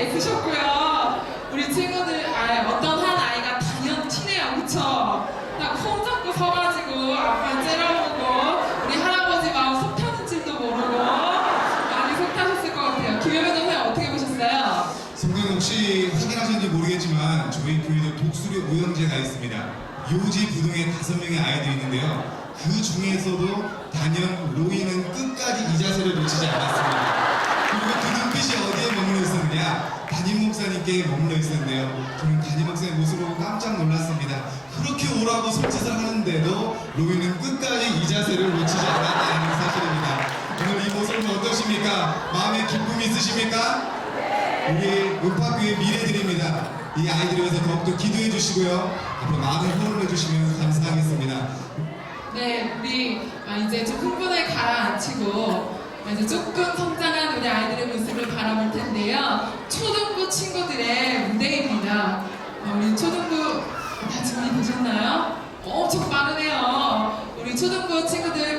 애쓰셨고요. 우리 친구들, 아, 어떤 한 아이가 단연 티네요, 그쵸? 나콩 잡고 서가지고 아빠 째려보고 우리 할아버지 마음 속 타는 줄도 모르고 많이 속 타셨을 것 같아요. 김효배 선생님 어떻게 보셨어요? 성도님 혹시 확인하셨는지 모르겠지만 저희 교회도 독수리 오형제가 있습니다. 요지 부동의 다섯 명의 아이들이 있는데요. 그 중에서도 단연 로이는 끝까지 이 자세를 놓치지 않았습니다. 목사님께 머물러 있었는데요. 저는 목사의 모습을 보고 깜짝 놀랐습니다. 그렇게 오라고 손짓을 하는데도 로이는 끝까지 이 자세를 놓치지 않았다는 사실입니다. 오늘 이 모습은 어떠십니까? 마음에 기쁨이 있으십니까? 우리 음파교의 미래들입니다. 이 아이들을 위해서 더욱더 기도해 주시고요. 앞으로 많은 후원을 해주시면 감사하겠습니다. 네, 우리 아, 이제 좀 흥분을 가라앉히고 아, 이제 조금 성장한 우리 아이들의 모습을 바라볼 텐데요. 친구들의 무대입니다. 어, 우리 초등부 다 준비 되셨나요? 엄청 빠르네요. 우리 초등부 친구들